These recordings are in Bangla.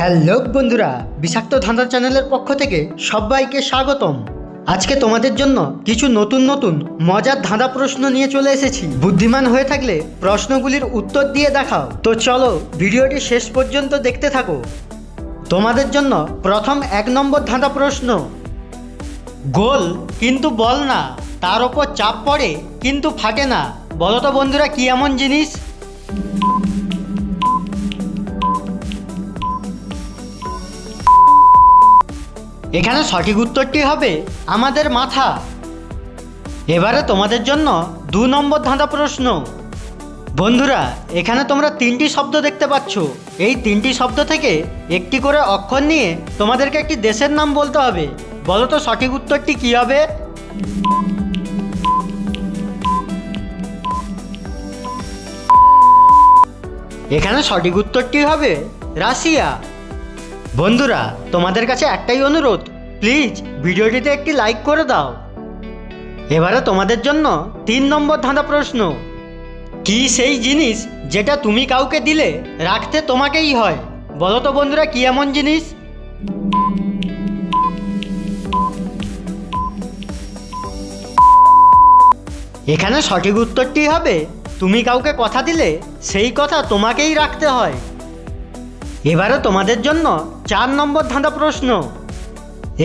হ্যালো বন্ধুরা, বিষাক্ত ধাঁধা চ্যানেলের পক্ষ থেকে সবাইকে স্বাগতম। আজকে তোমাদের জন্য কিছু নতুন নতুন মজার ধাঁধা প্রশ্ন নিয়ে চলে এসেছি। বুদ্ধিমান হয়ে থাকলে প্রশ্নগুলির উত্তর দিয়ে দেখাও। তো চলো ভিডিওটি শেষ পর্যন্ত দেখতে থাকো। তোমাদের জন্য প্রথম এক নম্বর ধাঁধা প্রশ্ন, গোল কিন্তু বল না, তার ওপর চাপ পড়ে কিন্তু ফাটে না। বলো তো বন্ধুরা, কি এমন জিনিস? এখানে সঠিক উত্তরটি হবে আমাদের মাথা। এবারে তোমাদের জন্য দু নম্বর ধাঁধা প্রশ্ন। বন্ধুরা, এখানে তোমরা তিনটি শব্দ দেখতে পাচ্ছ। এই তিনটি শব্দ থেকে একটি করে অক্ষর নিয়ে তোমাদেরকে একটি দেশের নাম বলতে হবে। বলো তো সঠিক উত্তরটি কী হবে? এখানে সঠিক উত্তরটি হবে রাশিয়া। বন্ধুরা, তোমাদের কাছে একটাই অনুরোধ। প্লিজ ভিডিওটিতে একটি লাইক করে দাও। এবারে তোমাদের জন্য তিন নম্বর ধাঁধা প্রশ্ন। কি সেই জিনিস যেটা তুমি কাউকে দিলে রাখতে তোমাকেই হয়? বলো তো বন্ধুরা, কি এমন জিনিস? এখানে সঠিক উত্তরটি হবে, তুমি কাউকে কথা দিলে সেই কথা তোমাকেই রাখতে হয়। এবারে তোমাদের জন্য চার নম্বর ধাঁধা প্রশ্ন।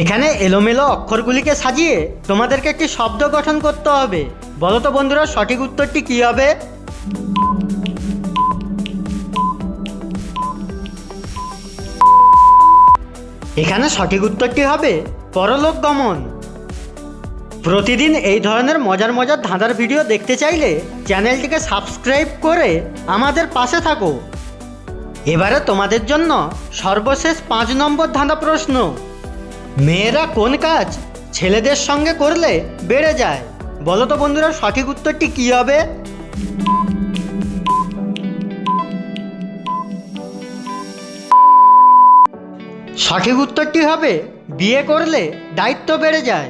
এখানে এলোমেলো অক্ষরগুলিকে সাজিয়ে তোমাদেরকে একটি শব্দ গঠন করতে হবে। বলো তো বন্ধুরা, সঠিক উত্তরটি কী হবে? এখানে সঠিক উত্তরটি হবে পরলোক গমন। প্রতিদিন এই ধরনের মজার মজার ধাঁধার ভিডিও দেখতে চাইলে চ্যানেলটিকে সাবস্ক্রাইব করে আমাদের পাশে থাকো। এবারে তোমাদের জন্য সর্বশেষ পাঁচ নম্বর ধাঁধা প্রশ্ন। মেয়েরা কোন কাজ ছেলেদের সঙ্গে করলে বেড়ে যায়? বলো তো বন্ধুরা, সঠিক উত্তরটি কী হবে? সঠিক উত্তরটি হবে, বিয়ে করলে দায়িত্ব বেড়ে যায়।